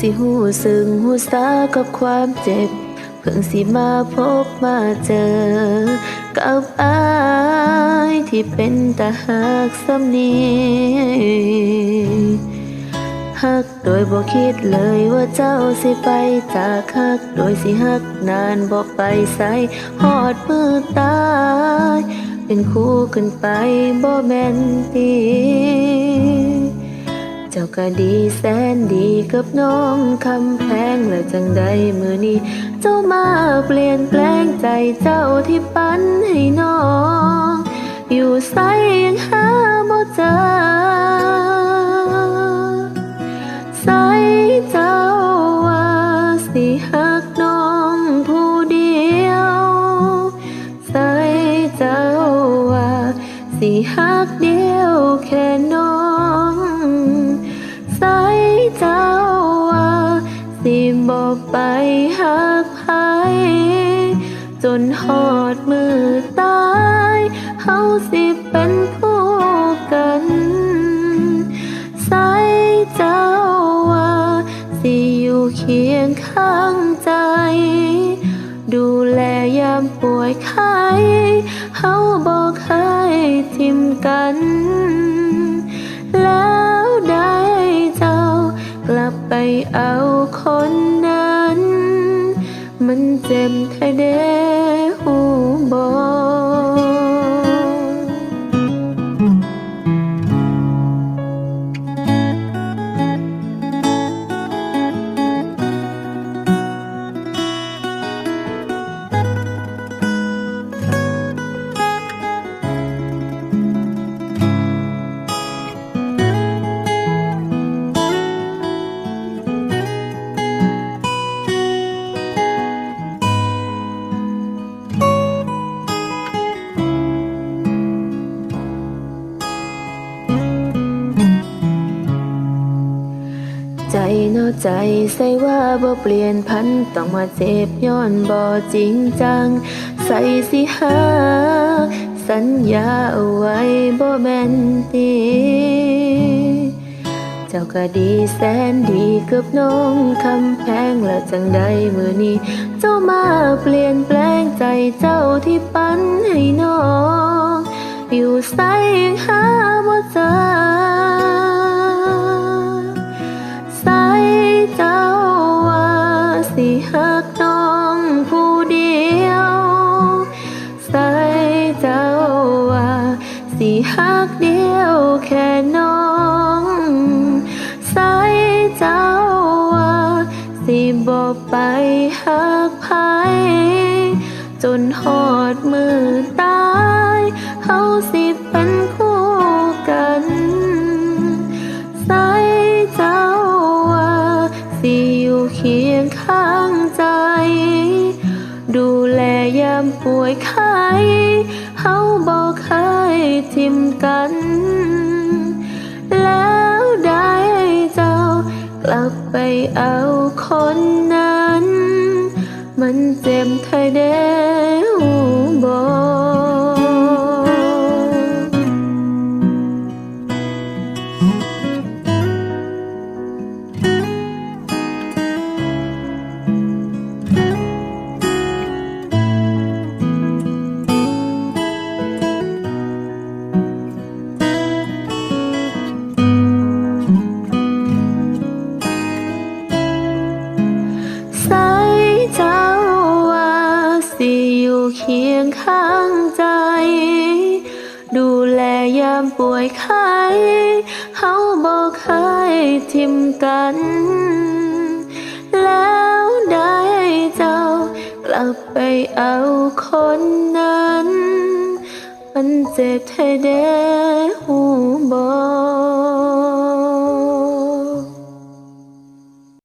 สิหูซึ้งหูสากับความเจ็บ เพิ่งสิมาพบมาเจอ กับอายที่เป็นตาหักสำนีหักโดยบ่คิดเลยว่าเจ้าสิไปจากหัก โดยสิหักนานบ่ไปใส่หอดมือตาย เป็นคู่ขึ้นไปบ่แม่นตี เจ้าก็ดีแสนดีกับน้องคำแพงและจังใดมือนี้ เจ้ามาเปลี่ยนแปลงใจเจ้าที่ปั้นให้น้อง อยู่ใสยังหาบ่เจอใสเจ้าว่าสิหักน้องผู้เดียวใสเจ้าว่าสิหักเดียวแค่ ไปหักไผจนหอดมือตายเฮาสิเป็นผู้กัน ใสเจ้าว่าสิอยู่เคียงข้างใจ ดูแลยามป่วยไข้เฮาบอกให้ทิมกัน แล้วได้เจ้ากลับไปเอาคนนั้น มันเจ็บแท้เด้หูบอก จเนอใจใส่ว่าบ่เปลี่ยนพันต้องมาเจ็บย้อนบ่จริงจัง ใส่สิหาสัญญาเอาไว้บ่แม่นตีเจ้าก็ดีแสนดีกับน้องคำแพงและจังใดมือนี้ เจ้ามาเปลี่ยนแปลงใจเจ้าที่ปั้นให้น้อง อยู่ใสยังหาบ่เจอ สิหักน้องผู้เดียว ใส่เจ้าว่า สิหักเดียวแค่น้อง ใส่เจ้าว่า สิบอกไปหักไผจนหอดมือตามป่วยไข้เฮาบอกเคยทิมกัน แล้วได้เจ้ากลับไปเอาคนนั้น มันเจ็บไทยเด้หูบอก เคียงข้างใจ ดูแลยามป่วยไข้เฮาบอกเคยทิมกัน แล้วได้เจ้ากลับไปเอาคนนั้น มันเจ็บแท้เด้หูบอ